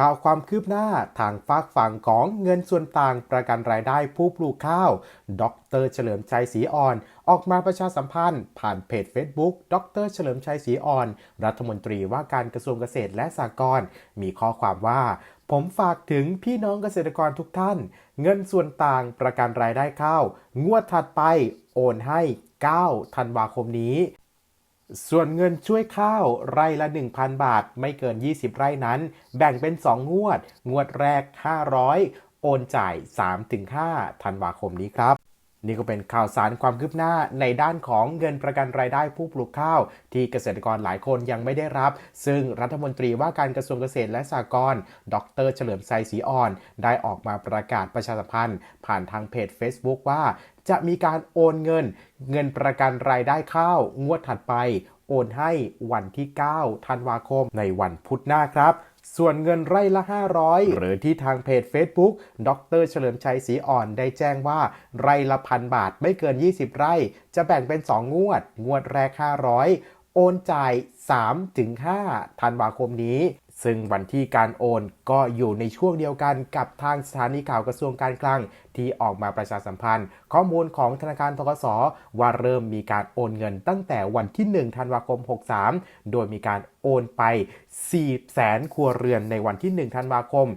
ข่าวความคืบหน้าทางฝากฝั่งของเงินส่วนต่างประกันรายได้ผู้ปลูกข้าว ดร เฉลิมชัยศรีอ่อน ออกมาประชาสัมพันธ์ ผ่านเพจ Facebook ดร เฉลิมชัยศรีอ่อน รัฐมนตรีว่าการกระทรวงเกษตรและสหกรณ์มีข้อความว่า ผมฝากถึงพี่น้องเกษตรกรทุกท่าน เงินส่วนต่างประกันรายได้ข้าว งวดถัดไปโอนให้ 9 ธันวาคมนี้ ส่วนเงินช่วยข้าวไร่ละ 1,000 บาท ไม่เกิน 20 ไร่นั้น แบ่งเป็น 2 งวด งวดแรก 500 โอนจ่าย 3-5ธันวาคมนี้ครับ นี่ก็เป็นข่าวสารความคืบหน้าในด้านของเงินประกันรายได้ผู้ปลูกข้าว ที่เกษตรกรหลายคนยังไม่ได้รับ ซึ่งรัฐมนตรีว่าการกระทรวงเกษตรและสหกรณ์ดร เฉลิมชัยศรีอ่อน ได้ออกมาประกาศประชาสัมพันธ์ ผ่านทางเพจ Facebook ว่า จะมีการโอนเงิน เงินประกันรายได้ข้าวงวดถัดไป โอนให้วันที่ 9 ธันวาคมในวันพุธหน้าครับ ส่วนเงินไร่ละ 500 หรือที่ทางเพจ Facebook ดรเฉลิมชัยศรีอ่อนได้แจ้งว่า ไร่ละพันบาทไม่เกิน 20 ไร่ จะแบ่งเป็น 2 งวด งวดแรก 500 โอนจ่าย 3-5 ธันวาคมนี้ ซึ่งวันที่การโอนก็อยู่ในช่วงเดียวกันกับทางสถานีข่าวกระทรวงการคลัง ที่ออกมาประชาสัมพันธ์ ข้อมูลของธนาคารทกสว่าเริ่มมีการโอนเงินตั้งแต่วันที่ 1 ธันวาคม 63 โดยมีการโอนไป 4 แสนครัวเรือนในวันที่ 1 ธันวาคม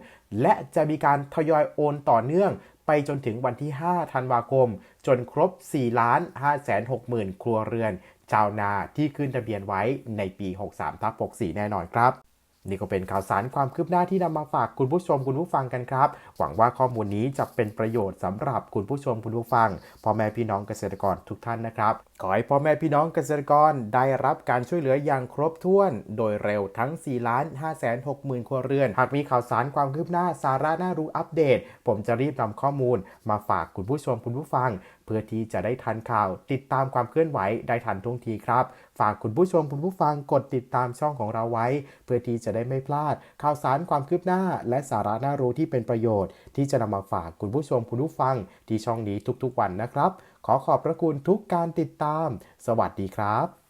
และจะมีการทยอยโอนต่อเนื่องไปจนถึงวันที่ 5 ธันวาคม จนครบ 4 ล้าน5แสน6หมื่นครัวเรือน ชาวนาที่ขึ้นทะเบียนไว้ในปี 63ทับ64 แน่นอนครับ นี่ก็เป็นข่าวสารความคืบหน้าที่นำมาฝากคุณผู้ชมคุณผู้ฟังกันครับ หวังว่าข้อมูลนี้จะเป็นประโยชน์สำหรับคุณผู้ชมคุณผู้ฟังพ่อแม่พี่น้องเกษตรกรทุกท่านนะครับ ขอให้พ่อแม่พี่น้องเกษตรกรได้รับการช่วยเหลืออย่างครบถ้วน โดยเร็วทั้ง 4 ล้าน5แสน6หมื่นครัวเรือน หากมีข่าวสารความคืบหน้าสาระน่ารู้อัปเดต ผมจะรีบนำข้อมูล มาฝากคุณผู้ชมคุณผู้ฟัง เพื่อที่จะได้ทันข่าว ติดตามความเคลื่อนไหวได้ทันท่วงทีครับ ฝากคุณผู้ชมคุณผู้ฟังกดติดตามช่องของเราไว้ เพื่อที่จะได้ไม่พลาด ข่าวสารความคืบหน้า และสาระน่ารู้ที่เป็นประโยชน์ ที่จะนำมาฝากคุณผู้ชมคุณผู้ฟังที่ช่องนี้ทุกๆวันนะครับ ขอขอบพระคุณทุกการติดตาม สวัสดีครับ